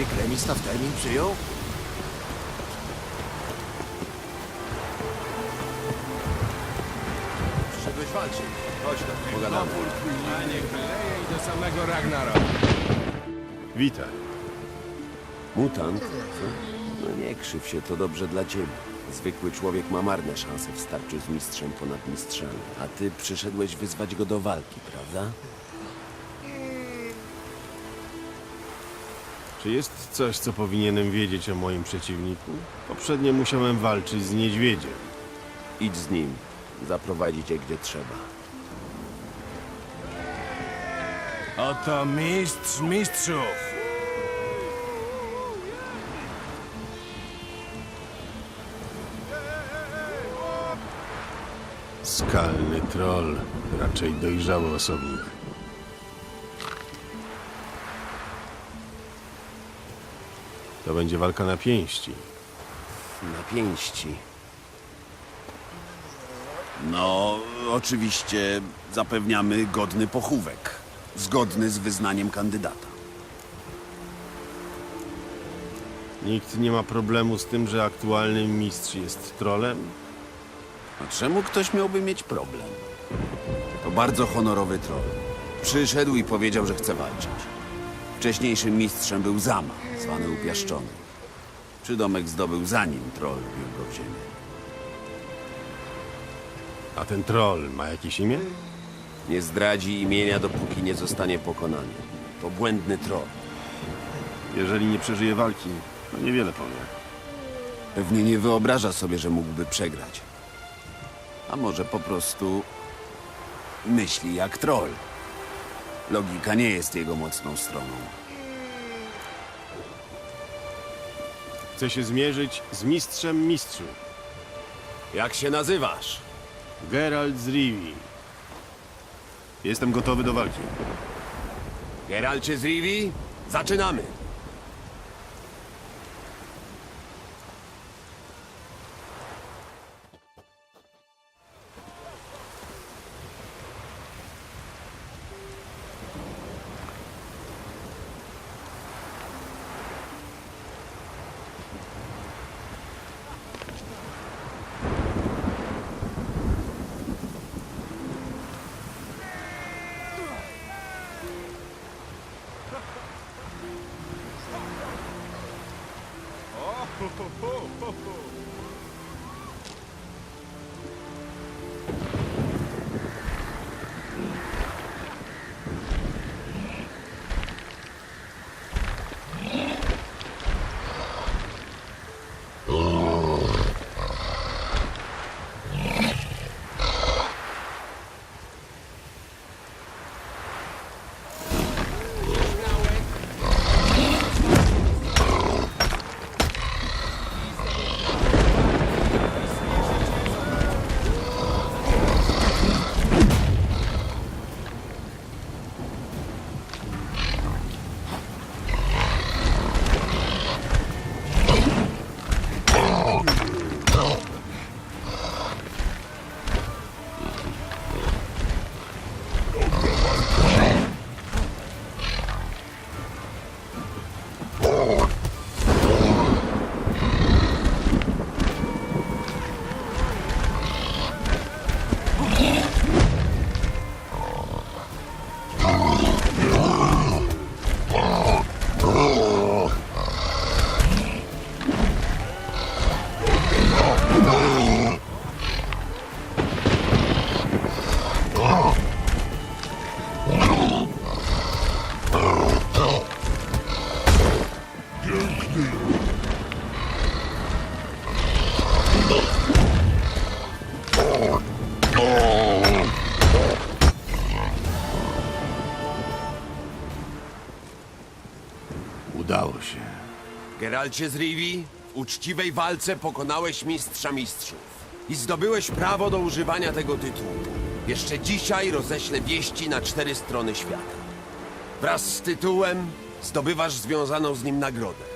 Czyżby kremista w termin przyjął? Przyszedłeś walczyć. Chodź tam, pogadamy. A niech leje i do samego Ragnara. Witaj. Mutant? Co? No nie krzyw się, to dobrze dla ciebie. Zwykły człowiek ma marne szanse w starciu z mistrzem ponad mistrzami. A ty przyszedłeś wyzwać go do walki, prawda? Czy jest coś, co powinienem wiedzieć o moim przeciwniku? Poprzednio musiałem walczyć z niedźwiedziem. Idź z nim. Zaprowadzi cię gdzie trzeba. Oto mistrz mistrzów. Skalny troll, raczej dojrzały osobnik. To będzie walka na pięści. Na pięści. No, oczywiście zapewniamy godny pochówek, zgodny z wyznaniem kandydata. Nikt nie ma problemu z tym, że aktualny mistrz jest trolem? A czemu ktoś miałby mieć problem? To bardzo honorowy troll. Przyszedł i powiedział, że chce walczyć. Wcześniejszym mistrzem był Zama, zwany Upiaszczony. Przydomek zdobył zanim troll bił go w ziemię. A ten troll ma jakieś imię? Nie zdradzi imienia, dopóki nie zostanie pokonany. To błędny troll. Jeżeli nie przeżyje walki, to niewiele powie. Pewnie nie wyobraża sobie, że mógłby przegrać. A może po prostu myśli jak troll. Logika nie jest jego mocną stroną. Chce się zmierzyć z mistrzem mistrzów. Jak się nazywasz? Geralt z Rivi. Jestem gotowy do walki. Geralcie z Rivi? Zaczynamy! Oh, ho, ho, ho, ho. Geralcie z Rivi, w uczciwej walce pokonałeś mistrza mistrzów i zdobyłeś prawo do używania tego tytułu. Jeszcze dzisiaj roześlę wieści na cztery strony świata. Wraz z tytułem zdobywasz związaną z nim nagrodę.